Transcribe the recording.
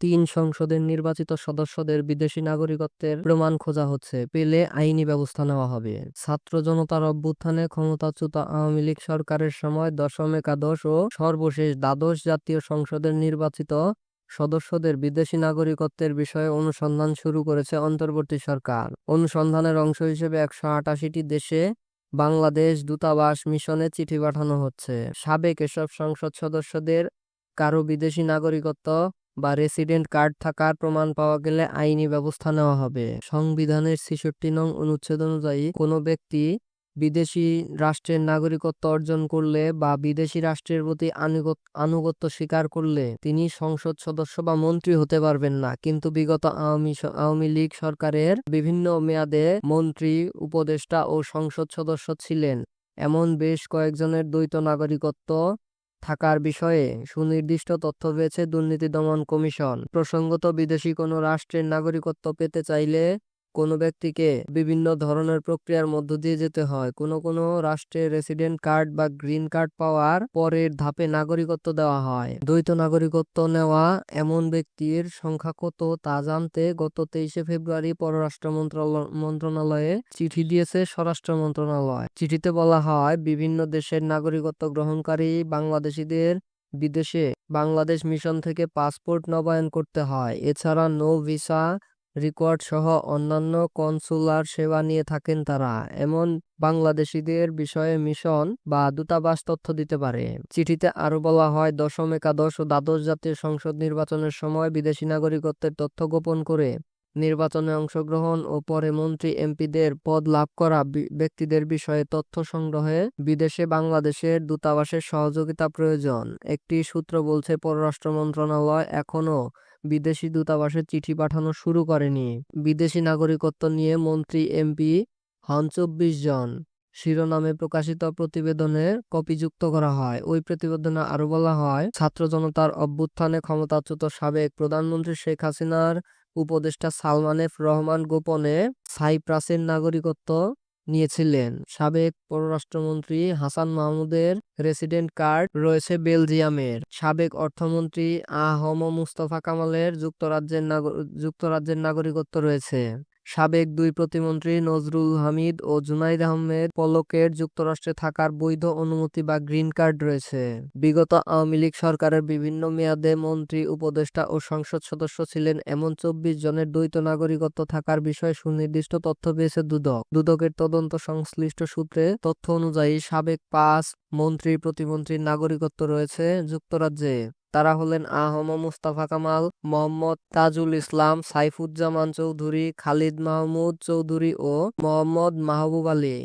তিন সংসদের নির্বাচিত সদস্যদের বিদেশি নাগরিকত্বের প্রমাণ খোঁজা হচ্ছে। পেলে আইনি ব্যবস্থা নেওয়া হবে। ছাত্র জনতার অভ্যুত্থানে ক্ষমতাচ্যুত আওয়ামী লীগ সরকারের সময় দশম একাদশ ও সর্বশেষ দ্বাদশ জাতীয় সংসদের নির্বাচিত সদস্যদের বিদেশি নাগরিকত্বের বিষয়ে অনুসন্ধান শুরু করেছে অন্তর্বর্তী সরকার। অনুসন্ধানের অংশ হিসেবে একশো আটাশিটি দেশে বাংলাদেশ দূতাবাস মিশনে চিঠি পাঠানো হচ্ছে। সাবেক এসব সংসদ সদস্যদের কারও বিদেশি নাগরিকত্ব বা রেসিডেন্ট কার্ড থাকার প্রমাণ পাওয়া গেলে আইনি ব্যবস্থা নেওয়া হবে। সংবিধানের ছেষট্টি নং অনুচ্ছেদ অনুযায়ী কোনো ব্যক্তি বিদেশি রাষ্ট্রের নাগরিকত্ব অর্জন করলে বা বিদেশি রাষ্ট্রের প্রতি আনুগত্য স্বীকার করলে তিনি সংসদ সদস্য বা মন্ত্রী হতে পারবেন না। কিন্তু বিগত আওয়ামী আওয়ামী লীগ সরকারের বিভিন্ন মেয়াদে মন্ত্রী, উপদেষ্টা ও সংসদ সদস্য ছিলেন। এমন বেশ কয়েকজনের দ্বৈত নাগরিকত্ব থাকার বিষয়ে সুনির্দিষ্ট তথ্য পেয়েছে দুর্নীতি দমন কমিশন। প্রসঙ্গত, বিদেশি কোনো রাষ্ট্রের নাগরিকত্ব পেতে চাইলে কোনো ব্যক্তিকে বিভিন্ন ধরনের প্রক্রিয়ার মধ্য দিয়ে যেতে হয়। কোনো কোনো রাষ্ট্রে রেসিডেন্ট কার্ড বা গ্রিন কার্ড পাওয়ার পরের ধাপে নাগরিকত্ব দেওয়া হয়। দ্বৈত নাগরিকত্ব নেওয়া এমন ব্যক্তির সংখ্যা কত তা জানতে গত তেইশে ফেব্রুয়ারি পররাষ্ট্র মন্ত্রণালয়- চিঠি দিয়েছে স্বরাষ্ট্র মন্ত্রণালয়। চিঠিতে বলা হয়, বিভিন্ন দেশের নাগরিকত্ব গ্রহণকারী বাংলাদেশিদের বিদেশে বাংলাদেশ মিশন থেকে পাসপোর্ট নবায়ন করতে হয়। এছাড়া নো ভিসা রেকর্ড সহ অন্যান্য কনসুলার সেবা নিয়ে থাকেন তারা। এমন বাংলাদেশিদের বিষয়ে মিশন বা দূতাবাস তথ্য দিতে পারে। চিঠিতে আরও বলা হয়, দশম, একাদশ ও দ্বাদশ জাতীয় সংসদ নির্বাচনের সময় বিদেশি নাগরিকত্বের তথ্য গোপন করে নির্বাচনে অংশগ্রহণ ও পরে মন্ত্রী, এমপিদের পদ লাভ করা ব্যক্তিদের বিষয়ে তথ্য সংগ্রহে বিদেশে বাংলাদেশের দূতাবাসের সহযোগিতা প্রয়োজন। একটি সূত্র বলছে, পররাষ্ট্র মন্ত্রণালয় এখনও বিদেশি দূতাবাসে চিঠি পাঠানো শুরু করেনি। বিদেশি নাগরিকত্ব নিয়ে মন্ত্রী, এমপি হন চব্বিশ জন। শিরোনামে প্রকাশিত প্রতিবেদনে কপিযুক্ত করা হয়। ওই প্রতিবেদনে আরও বলা হয়, ছাত্র জনতার অভ্যুত্থানে ক্ষমতাচ্যুত সাবেক প্রধানমন্ত্রী শেখ হাসিনার উপদেষ্টা সালমান এফ রহমান গোপনে সাইপ্রাসের নাগরিকত্ব নিয়েছিলেন। সাবেক পররাষ্ট্রমন্ত্রী হাসান মাহমুদের রেসিডেন্ট কার্ড রয়েছে বেলজিয়ামের। সাবেক অর্থমন্ত্রী আহম হম মুস্তফা কামালের যুক্তরাজ্যের যুক্তরাজ্যের নাগরিকত্ব রয়েছে। সাবেক দুই প্রতিমন্ত্রী নজরুল হামিদ ও জুনাইদ আহমেদ পলকের যুক্তরাষ্ট্রে থাকার বৈধ অনুমতি বা গ্রিন কার্ড রয়েছে। বিগত আওয়ামী লীগ সরকারের বিভিন্ন মেয়াদে মন্ত্রী, উপদেষ্টা ও সংসদ সদস্য ছিলেন এমন চব্বিশ জনের দ্বৈত নাগরিকত্ব থাকার বিষয়ে সুনির্দিষ্ট তথ্য পেয়েছে দুদক। দুদকের তদন্ত সংশ্লিষ্ট সূত্রে তথ্য অনুযায়ী সাবেক পাঁচ মন্ত্রী প্রতিমন্ত্রীর নাগরিকত্ব রয়েছে যুক্তরাজ্যে। তারা হলেন আহম মুস্তাফা কামাল, মোহাম্মদ তাজুল ইসলাম, সাইফুজ্জামান চৌধুরী, খালিদ মাহমুদ চৌধুরী ও মোহাম্মদ মাহবুব আলী।